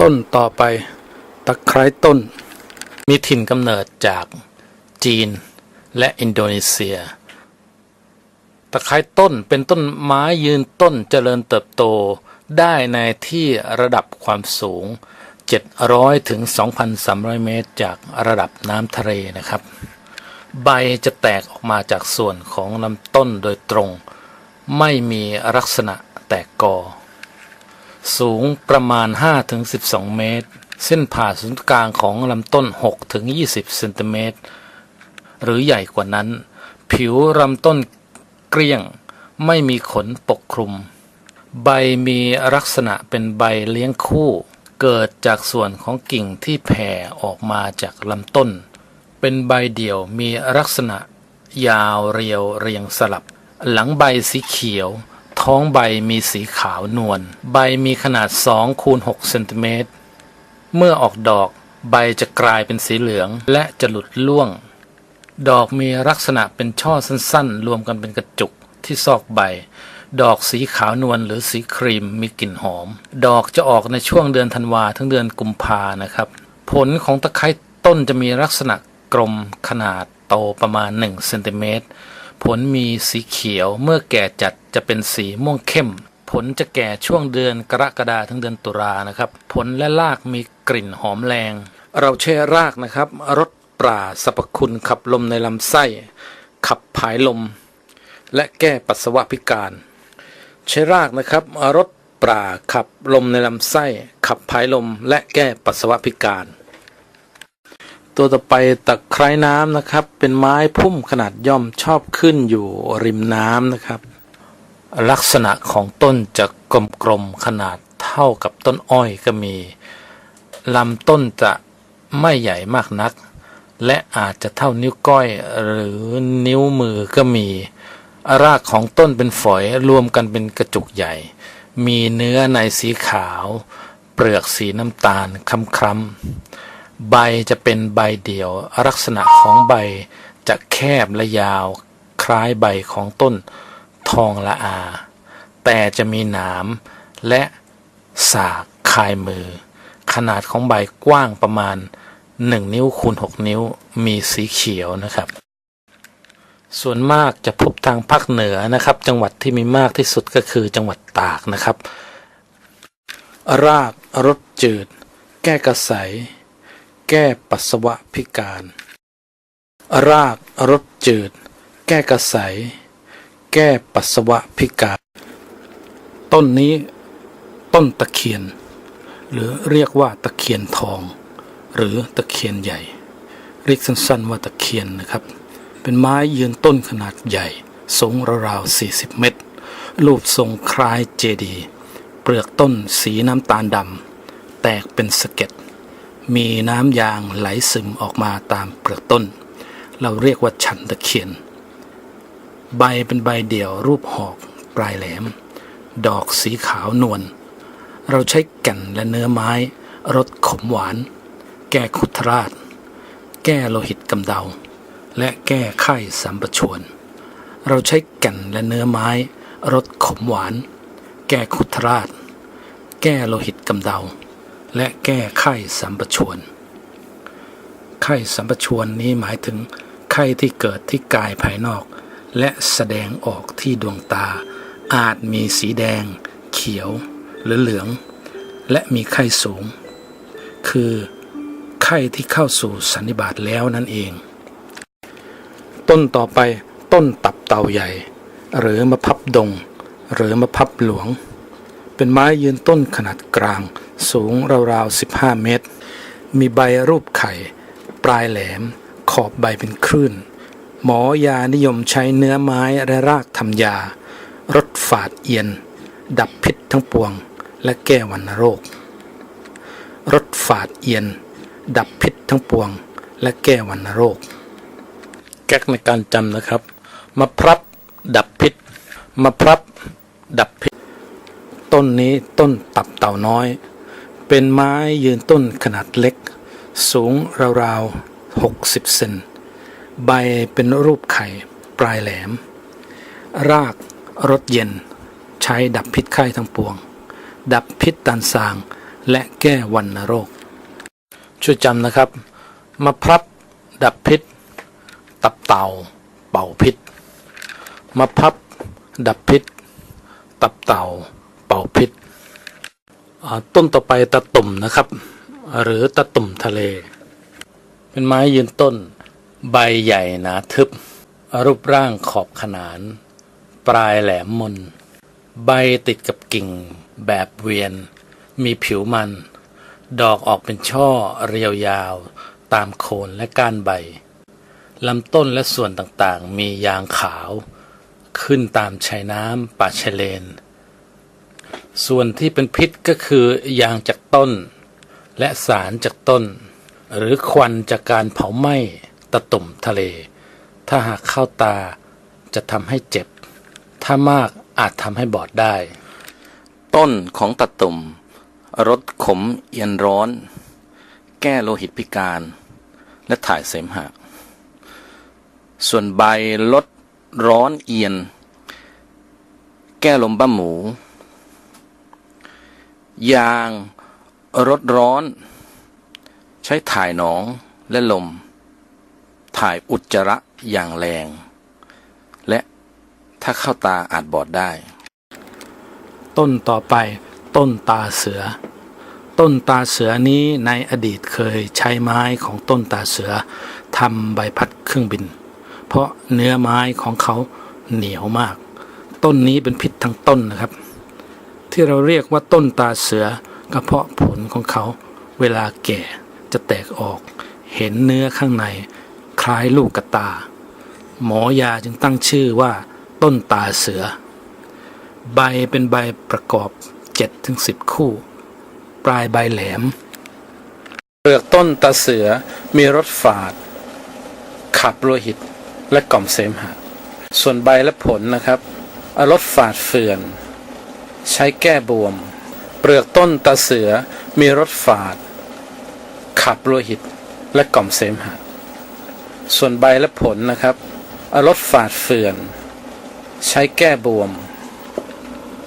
ต้นต่อไป ตะไคร้ต้น มีถิ่นกำเนิดจากจีนและอินโดนีเซีย ตะไคร้ต้นเป็นต้นไม้ยืนต้นเจริญเติบโตได้ในที่ระดับความสูง 700 ถึง 2,300 เมตร จากระดับน้ำทะเลนะครับ ใบจะแตกออกมาจากส่วนของลำต้นโดยตรง ไม่มีลักษณะแตกกอ สูงประมาณ 5-12 เมตร เส้นผ่าศูนย์กลางของลำต้น 6-20 เซนติเมตร หรือใหญ่กว่านั้น ผิวลำต้นเกลี้ยง ไม่มีขนปกคลุม ใบมีลักษณะเป็นใบเลี้ยงคู่ เกิดจากส่วนของกิ่งที่แผ่ออกมาจากลำต้น เป็นใบเดี่ยวมีลักษณะ ยาวเรียวเรียงสลับ หลังใบสีเขียว ท้องใบมีสีขาวนวล ใบมีขนาด2คูณ6เซนติเมตร เมื่อออกดอกใบจะกลายเป็นสีเหลืองและจะหลุดล่วง ดอกมีลักษณะเป็นช่อสั้นๆ รวมกันเป็นกระจุกที่ซอกใบ ดอกสีขาวนวลหรือสีครีมมีกลิ่นหอม ดอกจะออกในช่วงเดือนธันวาถึงเดือนกุมภานะครับ ผลของตะไคร้ต้นจะมีลักษณะกลมขนาดโตประมาณ1เซนติเมตร ผลมีสีเขียวเมื่อแก่จัดจะเป็นสีม่วงเข้ม ผลจะแก่ช่วงเดือนกรกฎาถึงเดือนตุลานะครับ ผลและรากมีกลิ่นหอมแรง เราแช่รากนะครับรสปราสรรพคุณขับลมในลำไส้ ขับผายลม และแก้ปัสสาวะพิการ ใช้รากนะครับรสปราขับลมในลำไส้ ขับผายลมและแก้ปัสสาวะพิการ ตัวต่อไปตะไคร้น้ำนะครับ เป็นไม้พุ่มขนาดย่อมชอบขึ้นอยู่ริมน้ำนะครับ ลักษณะของต้นจะกลมๆขนาดเท่ากับต้นอ้อยก็มีลำต้นจะไม่ใหญ่มากนัก และอาจจะเท่านิ้วก้อยหรือนิ้วมือก็มี รากของต้นเป็นฝอยรวมกันเป็นกระจุกใหญ่ มีเนื้อในสีขาว เปลือกสีน้ำตาลคล้ำๆ ใบจะเป็นใบเดี่ยว ลักษณะของใบจะแคบและยาว คล้ายใบของต้นทองละอา แต่จะมีหนามและสากคายมือ ขนาดของใบกว้างประมาณ 1 นิ้วคูณ 6 นิ้วมีสีเขียวนะครับ ส่วนมากจะพบทางภาคเหนือนะครับ จังหวัดที่มีมากที่สุดก็คือจังหวัดตากนะครับ รากรสจืด แก้กระใส แก้ปัสสาวะพิการ รากรสจืด แก้กระสายแก้ปัสสาวะพิการ ต้นนี้ต้นตะเคียน หรือเรียกว่าตะเคียนทอง หรือตะเคียนใหญ่ เรียกสั้นๆว่าตะเคียนนะครับ เป็นไม้ยืนต้นขนาดใหญ่ สูงราวๆ40 เมตร รูปทรงคล้ายเจดีย์เปลือกต้นสีน้ำตาลดำแตกเป็นสะเก็ด มีน้ำยางไหลซึมออกมาตามเปลือกต้น เราเรียกว่าชันตะเคียน ใบเป็นใบเดี่ยวรูปหอกปลายแหลม ดอกสีขาวนวล เราใช้แก่นและเนื้อไม้รสขมหวาน แก้คุทราช แก้โลหิตกำเดา และแก้ไข้สัมปชวนเราใช้แก่นและเนื้อไม้รสขมหวาน แก้คุทราช แก้โลหิตกำเดา และแก้ไข้สัมปชวนไข้สัมปชวนนี้หมายถึงไข้ที่เกิดที่กายภายนอก และแสดงออกที่ดวงตา อาจมีสีแดง เขียว หรือเหลือง และมีไข้สูง คือไข้ที่เข้าสู่สันนิบาตแล้วนั่นเอง ต้นต่อไปต้นตับเต่าใหญ่ หรือมะพับดง หรือมะพับหลวง เป็นไม้ยืนต้นขนาดกลาง สูงราวๆ 15 เมตร มีใบรูปไข่ ปลายแหลม ขอบใบเป็นคลื่น หมอยานิยมใช้เนื้อไม้และรากทำยา รสฝาดเอียน ดับพิษทั้งปวง และแก้วัณโรค รสฝาดเอียน ดับพิษทั้งปวง และแก้วัณโรค แก๊กในการจำนะครับ มะพร้าวดับพิษ มะพร้าวดับพิษ ต้นนี้ต้นตับเต่าน้อย เป็นไม้ยืนต้นขนาดเล็ก สูงราวๆ 60 เซน ใบเป็นรูปไข่ ปลายแหลม รากรสเย็น ใช้ดับพิษไข้ทั้งปวง ดับพิษตันสาง และแก้วัณโรค ช่วยจำนะครับ มะพร้าวดับพิษ ตับเต่า เป่าพิษ มะพร้าวดับพิษ ตับเต่า เป่าพิษ ต้นต่อไปตะตุ่มนะครับ หรือตะตุ่มทะเล เป็นไม้ยืนต้น ใบใหญ่หนาทึบ รูปร่างขอบขนาน ปลายแหลมมน ใบติดกับกิ่ง แบบเวียน มีผิวมัน ดอกออกเป็นช่อเรียวยาว ตามโคนและก้านใบลำต้นและส่วนต่างๆ มียางขาว ขึ้นตามชายน้ำป่าชายเลน ส่วนที่เป็นพิษก็คือยางจากต้น และสารจากต้น หรือควันจากการเผาไหม้ตะตุ่มทะเล ถ้าหากเข้าตาจะทำให้เจ็บ ถ้ามากอาจทำให้บอดได้ ต้นของตะตุ่มรสขมเอียนร้อน แก้โลหิตพิการ และถ่ายเสมหะ ส่วนใบลดร้อนเอียน แก้ลมบ้าหมู ยางรสร้อน ใช้ถ่ายหนองและลม ถ่ายอุจจาระอย่างแรง และถ้าเข้าตาอาจบอดได้ ต้นต่อไปต้นตาเสือ ต้นตาเสือนี้ในอดีตเคยใช้ไม้ของต้นตาเสือทำใบพัดเครื่องบิน เพราะเนื้อไม้ของเขาเหนียวมาก ต้นนี้เป็นพิษทั้งต้นนะครับ ที่เราเรียกว่าต้นตาเสือก็เพาะผลของเขา เวลาแก่จะแตกออก เห็นเนื้อข้างใน คล้ายลูกกระตา หมอยาจึงตั้งชื่อว่า ต้นตาเสือ ใบเป็นใบประกอบ7ถึง10 คู่ ปลายใบแหลม เปลือกต้นตาเสือมีรสฝาด ขับโลหิตและกล่อมเสมหะ ส่วนใบและผลนะครับรสฝาดเฟื่อน ใช้แก้บวม เปลือกต้นตาเสือมีรสฝาด ขับโลหิตและกล่อมเสมหะ ส่วนใบและผลนะครับรสฝาดเฟื่อน ใช้แก้บวม